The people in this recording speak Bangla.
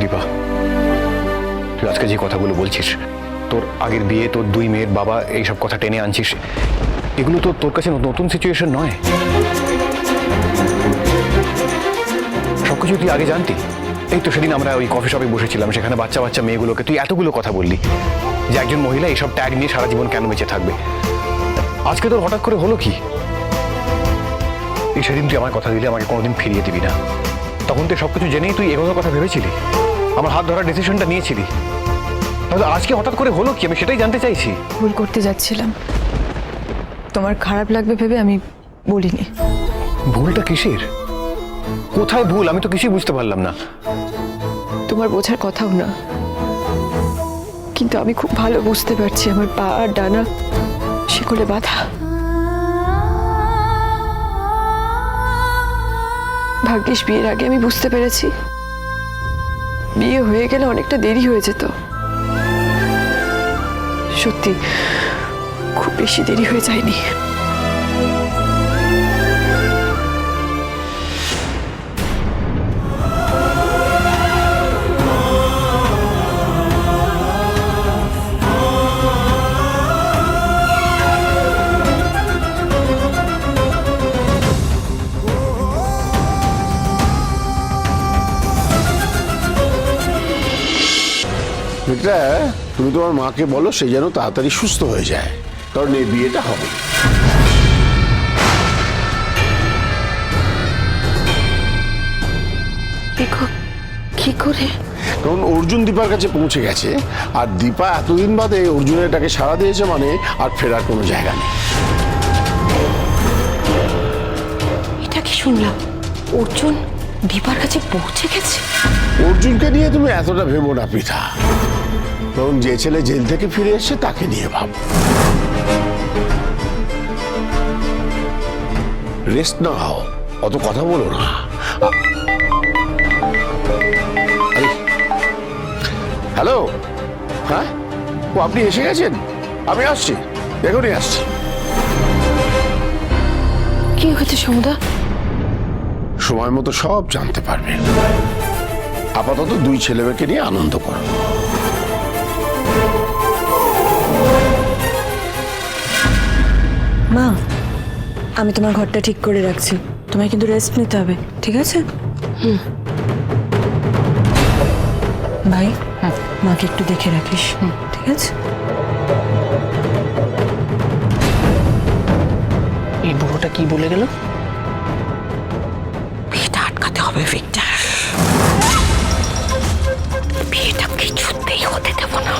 দীপা তুই আজকে যে কথাগুলো বলছিস, তোর আগের বিয়ে, তোর দুই মেয়ের বাবা, এইসব কথা টেনে আনছিস, এগুলো তো তোর কাছে নতুন সিচুয়েশন নয়। সবকিছু তুই আগে জানতি। এই তো সেদিন আমরা ওই কফি শপে বসেছিলাম, সেখানে বাচ্চা বাচ্চা মেয়েগুলোকে তুই এতগুলো কথা বললি যে একজন মহিলা এইসব ট্যাগ নিয়ে সারা জীবন কেন বেঁচে থাকবে? আজকে তোর হঠাৎ করে হলো কি? সেদিন তুই আমার কথা দিলে, আমাকে কোনোদিন ফিরিয়ে দিবি না। তখন তুই সবকিছু জেনেই তুই এগোনোর কথা ভেবেছিলি? আমার হাত ধরার ডিসিশনটা নিয়েছিলি। তাহলে আজকে হঠাৎ করে হলো কি? আমি সেটাই জানতে চাইছি। ভুল করতে যাচ্ছিলাম। তোমার খারাপ লাগবে ভেবে আমি বলিনি। ভুলটা কিসের? কোথায় ভুল? আমি তো কিছুই বুঝতে পারলাম না। তোমার বোঝার কথাও না। কিন্তু আমি খুব ভালো বুঝতে পারছি আমার পা আর ডানা শিকলে বাধা। ভাগ্যিস বিয়ের আগে আমি বুঝতে পেরেছি। বিয়ে হয়ে গেলে অনেকটা দেরি হয়ে যেত। সত্যি খুব বেশি দেরি হয়ে যায়নি। এটা তুমি তোমার মাকে বলো সে যেন তাড়াতাড়ি সুস্থ হয়ে যায়। কারণ এই বিয়েটা হবে। কি করে? কারণ অর্জুন দীপার কাছে পৌঁছে গেছে আর দীপা এতদিন বাদে অর্জুনের এটাকে সাড়া দিয়েছে মানে আর ফেরার কোনো জায়গা নেই। এটা কি শুনলাম? অর্জুন দীপার কাছে পৌঁছে গেছে? অর্জুনকে নিয়ে তুমি এতটা ভেবো না পিঠা। কারণ যে ছেলে জেল থেকে ফিরে এসছে তাকে নিয়ে ভাব। রেস্ট নাও অত কথা বলো না। হ্যালো? হ্যাঁ? ও আপনি এসে গেছেন? আমি আসছি। এখনই আসছি। কি হয়েছে সমুদা? সময় মতো সব জানতে পারবে। আপাতত দুই ছেলে মেয়েকে নিয়ে আনন্দ করো। মা আমি তোমার ঘরটা ঠিক করে রাখছি। তোমায় কিন্তু রেস্ট নিতে হবে ঠিক আছে? ভাই মাকে একটু দেখে রাখিস ঠিক আছে? এই বুড়োটা কি বলে গেল? হবে ভিক্টর। বিয়েটা কিছুতেই হতে দেব না?